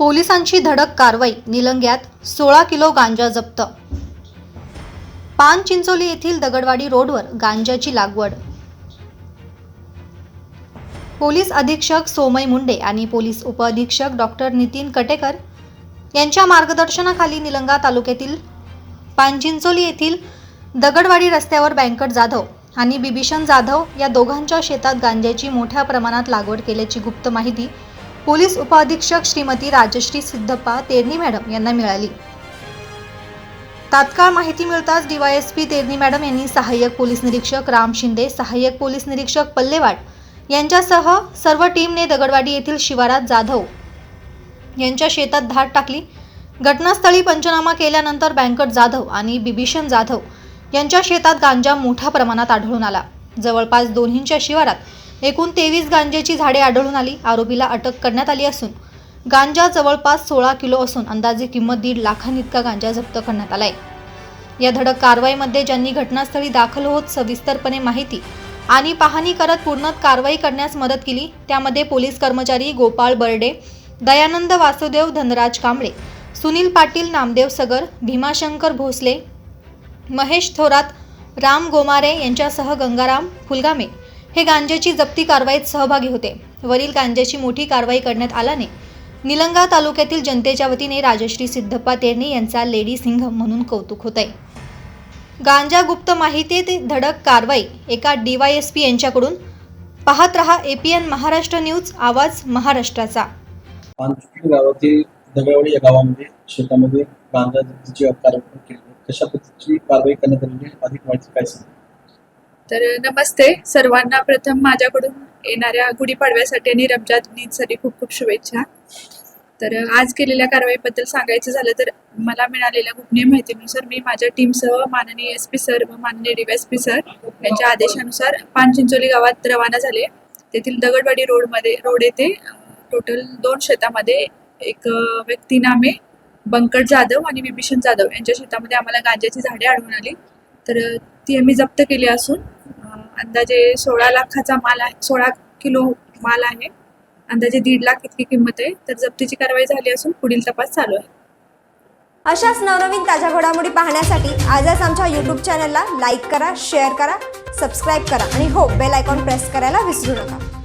पोलिसांची धडक कारवाई निलंग्यात सोळा किलो गांजा जप्त. पान चिंचोली येथील दगडवाडी रोडवर गांजाची लागवड. पोलीस अधीक्षक सोमय मुंडे आणि पोलीस उपअधीक्षक डॉक्टर नितीन कटेकर यांच्या मार्गदर्शनाखाली निलंगा तालुक्यातील पानचिंचोली येथील दगडवाडी रस्त्यावर बँकट जाधव आणि बिभीषण जाधव या दोघांच्या शेतात गांजाची मोठ्या प्रमाणात लागवड केल्याची गुप्त माहिती पोलीस उपअधीक्षक श्रीमती राजश्री सिद्धप्पा तेरणी मॅडम यांना मिळाली. तात्काळ माहिती मिळताच डीवायएसपी तेरणी मॅडम यांनी सहाय्यक पोलीस निरीक्षक राम शिंदे सहाय्यक पोलीस निरीक्षक पल्लेवाट यांच्यासह सर्व टीमने दगडवाडी येथील शिवारात जाधव यांच्या शेतात धाड टाकली. घटनास्थळी पंचनामा केल्यानंतर बँकट जाधव आणि बिभीषण जाधव यांच्या शेतात गांजा मोठ्या प्रमाणात आढळून आला. जवळपास दोन्हींच्या शिवारात एकूण तेवीस गांजेची झाडे आढळून आली आरोपीला अटक करण्यात आली असून गांजा जवळपास सोळा किलो असून अंदाजे किंमत दीड लाखांइतका गांजा जप्त करण्यात आलाय. या धडक कारवाईमध्ये ज्यांनी घटनास्थळी दाखल होत सविस्तरपणे माहिती आणि पाहणी करत पूर्ण कारवाई करण्यास मदत केली त्यामध्ये पोलीस कर्मचारी गोपाळ बर्डे दयानंद वासुदेव धनराज कांबळे सुनील पाटील नामदेव सगर भीमाशंकर भोसले महेश थोरात राम गोमारे यांच्यासह गंगाराम फुलगामे हे गांजेची जप्ती कारवाईत सहभागी होते. वरील गांज्याची मोठी कारवाई करण्यात आल्याने निलंगा तालुक्यातील जनतेच्या वतीने राजश्री सिद्धप्पा तेरणे यांचा लेडी सिंह म्हणून कौतुक होत आहे गांजा गुप्त माहितीत धडक कारवाई एका डीवायएसपी यांच्याकडून. पाहत रहा एपीएन महाराष्ट्र न्यूज आवाज महाराष्ट्राचा. गावातील दगडवाडी या गावामध्ये शेतामध्ये गांजा जप्तीची केली कशा पद्धतीची कारवाई करण्यात आलेली अधिक माहिती काय सांगा तर नमस्ते सर्वांना. प्रथम माझ्याकडून येणाऱ्या गुढीपाडव्यासाठी आणि रमजान ईदसाठी खूप खूप शुभेच्छा. तर आज केलेल्या कारवाईबद्दल सांगायचं झालं तर मला मिळालेल्या गुपनीय माहितीनुसार मी माझ्या टीमसह माननीय एस पी सर व माननीय डीवायएसपी सर यांच्या आदेशानुसार पानचिंचोली गावात रवाना झाले. तेथील दगडवाडी रोडमध्ये रोड येथे टोटल दोन शेतामध्ये एक व्यक्तीनामे व्यक्ती नामे बंकट जाधव आणि विभीषण जाधव यांच्या शेतामध्ये आम्हाला गांजाची झाडे आढळून आली. तर ती आम्ही जप्त केली असून अंदाजे सोळा लाखाचा माल आहे सोळा किलो माल आहे अंदाजे दीड लाख इतकी किंमत आहे. तर जप्तीची कारवाई झाली असून पुढील तपास चालू आहे. अशाच नवनवीन ताज्या घडामोडी पाहण्यासाठी आजच आमच्या यूट्यूब चॅनलला लाईक करा शेअर करा सबस्क्राईब करा आणि हो बेल आयकॉन प्रेस करायला विसरू नका.